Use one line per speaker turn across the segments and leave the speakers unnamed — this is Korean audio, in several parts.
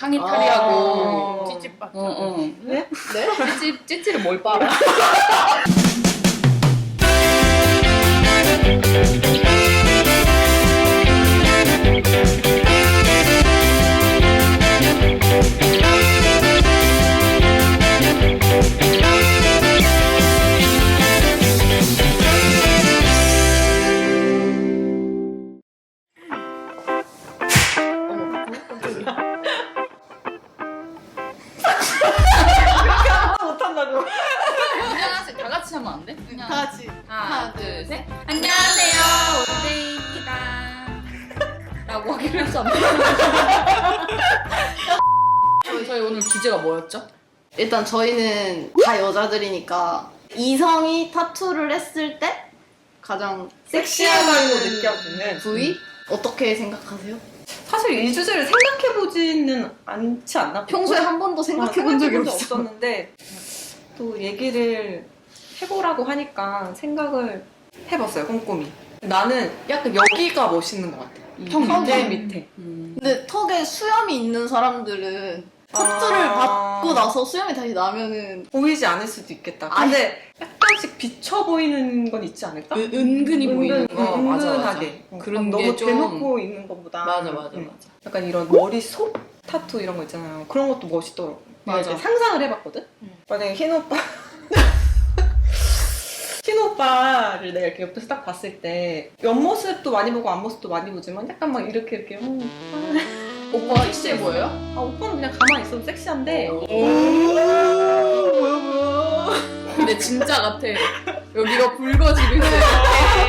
상의 탈의하고
아.
찌찌빠.
어, 어.
네? 네?
찌찌, 찌찌를 뭘 빨아? 하나, 둘, 셋. 안녕하세요. 올데이입니다. 라고 하기로 했잖아. 저희, 저희 오늘 주제가 뭐였죠?
일단 저희는 다 여자들이니까 이성이 타투를 했을 때 가장
섹시하다고
섹시한
느껴지는.
부위 어떻게 생각하세요?
사실 이 주제를 생각해보지는 않지 않나?
평소에 한 번도 생각해 본 적이.
없었는데 또 얘기를 해보라고 하니까 생각을 해봤어요 꼼꼼히. 나는 약간 여기가 멋있는 것 같아.
이턱
밑에
밑에?
음.
근데 턱에 수염이 있는 사람들은 타투를
아.
받고 나서 수염이 다시 나면은
보이지 않을 수도 있겠다.
아니.
근데 약간씩 비쳐 보이는 건 있지 않을까?
은- 은근히 보이는
은근-
거. 맞아, 맞아.
은근하게. 어,
그런 막게
너무
좀-
대놓고 있는 것보다.
맞아, 맞아,
응.
맞아.
약간 이런 머리 속 타투 이런 거 있잖아요. 그런 것도 멋있더라고.
맞아.
이제 상상을 해봤거든.
응.
만약에 흰 오빠 흰 오빠를 내가 이렇게 옆에서 딱 봤을 때 옆모습도 많이 보고 앞모습도 많이 보지만 약간 막 이렇게 이렇게 음,
오빠 섹시해 보여요?
아 오빠는 그냥 가만히 있어도 섹시한데
뭐야 뭐야
근데 진짜 같아. 여기가 붉어지는 거.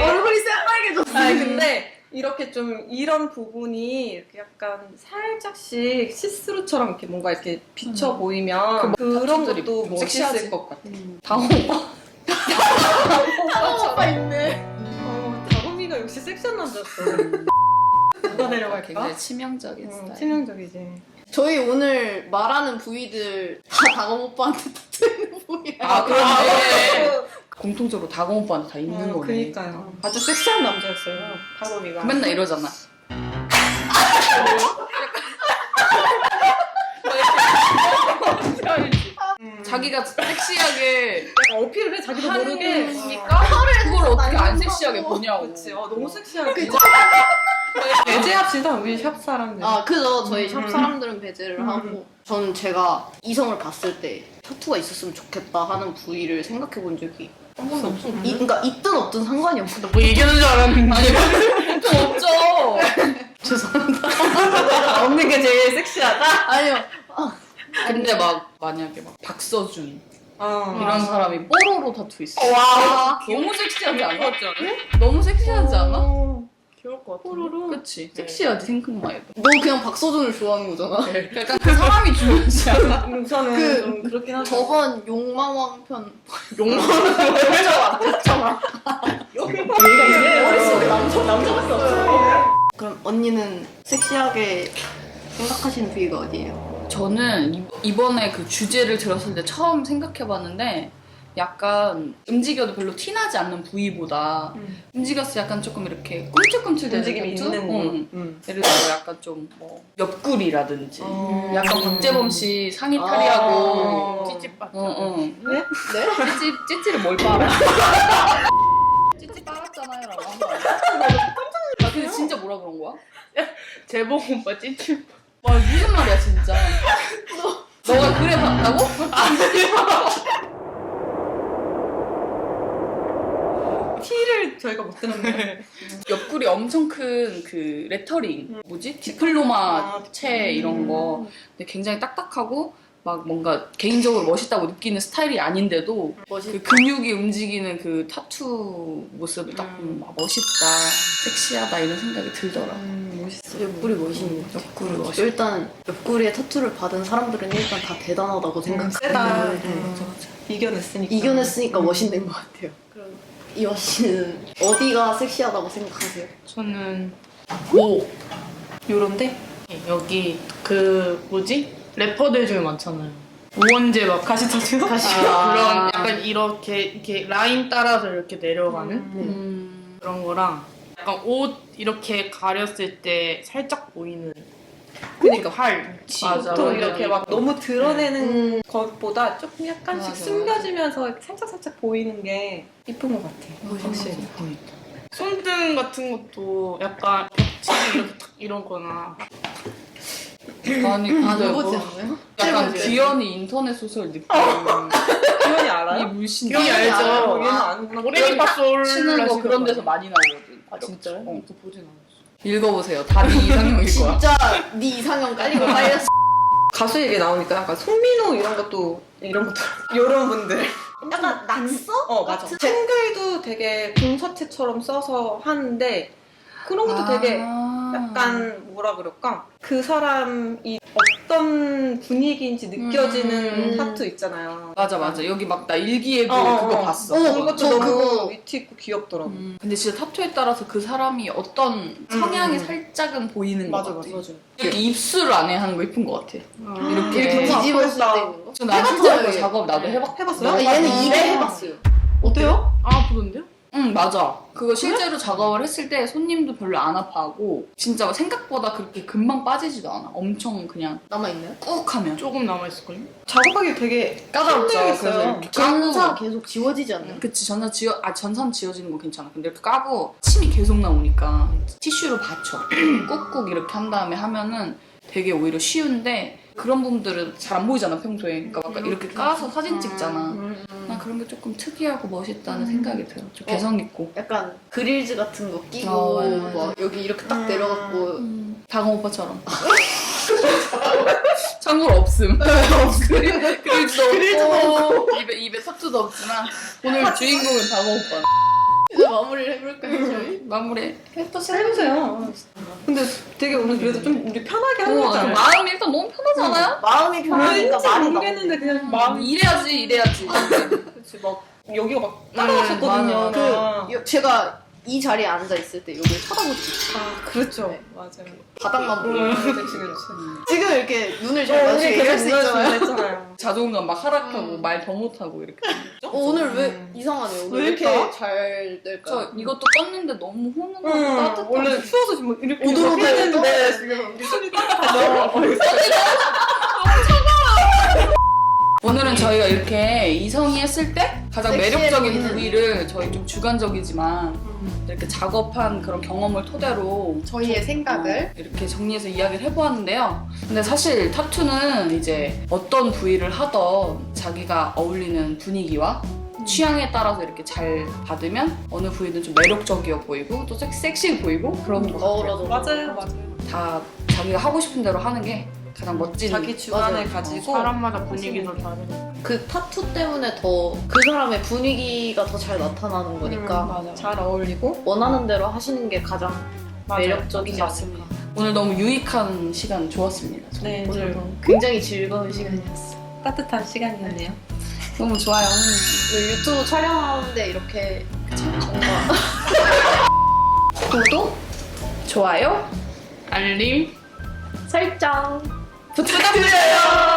얼굴이 새빨개졌어.
아 근데 이렇게 좀 이런 부분이 이렇게 약간 살짝씩 시스루처럼 이렇게 뭔가 이렇게 비쳐 보이면 그런
타투들이
것도 멋있을
섹시하지.
것 같아.
다홍 오빠.
오빠 있네.
어, 다솜이가 역시 섹시한 남자였어. 누가 내려갈까?
굉장히 치명적인
어,
스타일.
치명적이지.
저희 오늘 말하는 부위들 다 다감 오빠한테 타투 있는 부위야.
아, 그런데
아,
공통적으로 다홍 오빠한테 다 있는
어,
거네.
그니까요. 아주 섹시한 남자였어요. 다솜이가.
맨날 이러잖아. 자기가 섹시하게
약간 어필을 해 자기도 모르게.
하니까 그걸 어떻게 안 섹시하게 보냐고.
그치. 어, 너무 섹시하게. 배제합시다 우리 샵 사람들.
아, 그죠. 저희 샵
음.
사람들은 배제를
음.
하고. 전 제가 이성을 봤을 때 타투가 있었으면 좋겠다 하는 부위를 생각해 본 적이 한 번도 없어. 이, 그러니까 있든 없든 상관이 없어.
뭐 얘기하는 줄 알았는데. 없죠.
죄송합니다.
없는 게 제일 섹시하다.
아니요.
근데 막 만약에 막 박서준
어.
이런 사람이 뽀로로 타투 있어.
와.
너무 섹시하지 않아? 너무 섹시하지 않아?
귀여울 것 같아.
뽀로로.
그치. 섹시하지 생각만 해도.
너 그냥 박서준을 좋아하는 거잖아.
약간 그 사람이 중요하지 않아?
우선은
그-
좀 그렇긴 하죠.
저번 욕망왕 편.
머릿속에 남자 남자밖에 없어.
그럼 언니는 섹시하게 생각하시는 부위가 어디예요?
저는 이- 이번에 그 주제를 들었을 때 처음 생각해봤는데 약간 움직여도 별로 티나지 않는 부위보다
음.
움직였을 때 약간 조금 이렇게 꿈틀꿈틀대는
움직임이? 있는 거.
응.
음.
예를 들어 약간 좀 뭐 옆구리라든지
어.
약간 박재범 씨 상의
아.
탈의하고
찌찌빠.
어, 어.
네?
네?
찌찌, 찌찌를 뭘 빨아? 찌찌 빨았잖아요 라고 한거 아니야? 아 근데 진짜 뭐라 그런 거야?
재봉 오빠 찌찌.
와 무슨 말이야 진짜 너, 너가 그래 봤다고?
티를 저희가 못 들었네.
옆구리 엄청 큰 그 레터링
음.
뭐지? 디플로마
아,
채 이런 거 근데 굉장히 딱딱하고 막 뭔가 개인적으로 멋있다고 느끼는 스타일이 아닌데도
멋있.
그 근육이 움직이는 그 타투 모습을 딱 보면 막 멋있다 섹시하다 이런 생각이 들더라
음, 멋있어.
옆구리 멋있는 거.
옆구리 멋있다
일단 옆구리에 타투를 받은 사람들은 일단 다 대단하다고 생각해요.
세다.
네.
음, 이겨냈으니까.
이겨냈으니까 멋있는 것 같아요. 그럼 이화 씨는 어디가 섹시하다고 생각하세요?
저는 오
요런데?
여기 그 뭐지 래퍼들 중에 많잖아요. 우원재 막
가시 타투?
가시.
그런 약간 이렇게 이렇게 라인 따라서 이렇게 내려가는
음.
그런 거랑 약간 옷 이렇게 가렸을 때 살짝 보이는
그러니까 활,
맞아,
또
맞아.
이렇게 막 너무 드러내는 것보다 조금 약간씩
맞아,
숨겨지면서 살짝 살짝 보이는 게 이쁜 것 같아. 확실히.
손등 같은 것도 약간 이렇게 탁 이런 거나
아니 근데
안 해보지
뭐
않나요?
약간. 귀연이 인터넷 소설 느낌
기현이
이
알아요?
물씬
기억이
알아요.
알죠?
얘는 아는구나.
오레미 파솔
치는 거 그런 데서 많이 나오거든
아 진짜요?
어.
저 보진 않았어.
읽어보세요 답이 이상형일 거야
진짜 네 이상형 깔리고 깔렸어.
가수 얘기 나오니까 약간 송민호 이런 것도 이런 것도 이런 분들
약간 낙서?
어 맞아
같은?
한글도 되게 공서체처럼 써서 하는데 그런 것도 되게
아.
약간 뭐라 그럴까 그 사람이 어떤 분위기인지 느껴지는
음.
파트 있잖아요.
맞아 맞아 여기 막 나 일기예보
어, 어,
그거
어.
봤어
어,
그것도
저
너무
그거-
위트 있고 귀엽더라고.
음, 근데 진짜 타투에 따라서 그 사람이 어떤 성향이
음.
살짝은 보이는 것 같아
맞아.
이렇게 입술 안에 하는 거 이쁜 것 같아 이렇게
이렇게
너무
뒤집었을. 때 있는 거?
난
해봤어요.
작업 나도
네.
해봤
해봤어요?
아, 얘는
아,
입에
네.
해봤어요.
어때요?
아 아프던데요?
응 맞아 그거 실제로 작업을 했을 때 손님도 별로 안 아파하고 진짜 생각보다 그렇게 금방 빠지지도 않아 엄청 그냥
남아있나요?
꾹 하면
조금 남아있을걸요?
작업하기 되게
까다롭죠
힘들겠어요.
그래서 이렇게
전사
까고
계속 지워지지 않나요?
그치 전산 지워 아 전산 지워지는 건 괜찮아 근데 이렇게 까고 침이 계속 나오니까 티슈로 받쳐 꾹꾹 이렇게 한 다음에 하면은 되게 오히려 쉬운데 그런 부분들은 잘 안 보이잖아 평소에. 그러니까 막 이렇게 까서 사진 찍잖아.
음,
난 그런 게 조금 특이하고 멋있다는
음.
생각이 들어. 좀 개성 있고.
약간 그릴즈 같은 거 끼고
어, 맞아.
막 여기 이렇게 딱
음.
내려갖고
다감 오빠처럼. 참고로 없음. 그릴도 없고. 입에 입에 타투도 없지만 오늘 주인공은 다감 오빠.
이제 마무리를 해볼까요 저희?
마무리.
해보세요. 근데 되게 오늘 그래도 좀 우리 편하게 한
어,
거잖아요.
마음이 일단 너무 편하잖아요
마음이 편하니까 말이
모르겠는데 그냥
음,
마음
이래야지 이래야지
그치 막 여기가 막 따라왔었거든요.
맞아.
그
아,
여- 제가 이 자리에 앉아 있을 때 여기를 쳐다보지
아, 그렇죠.
네.
맞아요.
바닥만 보고
음, 그치 그치.
지금 이렇게 눈을
어,
잘 마주치고
우리
얘기할 수 있잖아요
했잖아요.
자존감 막 하락하고
음.
말더 못하고 이렇게
어, 오늘 왜
음.
이상하네요 오늘 왜왜 이렇게? 잘 될까요?
저 이것도 껐는데 너무 훈훈하고
응,
따뜻하고
원래 추워서 지금 이렇게
오도로도
이렇게 했는데
했는데
지금 우리 손이 따뜻하죠.
오늘은 저희가 이렇게 이성이 했을 때 가장
섹시해
매력적인
보이는.
부위를 저희 좀 주관적이지만 이렇게 작업한 그런 경험을 토대로
저희의 생각을
어, 이렇게 정리해서 이야기를 해보았는데요. 근데 사실 타투는 이제 어떤 부위를 하던 자기가 어울리는 분위기와 취향에 따라서 이렇게 잘 받으면 어느 부위는 좀 매력적이어 보이고 또 섹- 섹시해 보이고 그런 거 같아요.
어우러져
맞아요, 맞아요.
다 자기가 하고 싶은 대로 하는 게 가장 멋진
자기 주관을. 가지고
사람마다 분위기도 다르니까
그 타투 때문에 더 그 사람의 분위기가 더 잘 나타나는 거니까
음, 맞아. 잘 어울리고
원하는 대로 하시는 게 가장
맞아요.
매력적이지 않습니까?
오늘 너무 유익한 시간 좋았습니다. 저는.
네,
오늘
오늘
굉장히 즐거운 시간이었어요.
따뜻한 시간이었네요.
너무 좋아요.
오늘 유튜브 촬영하는데 이렇게 뭔가 구독,
좋아요.
알림
설정
부탁드려요.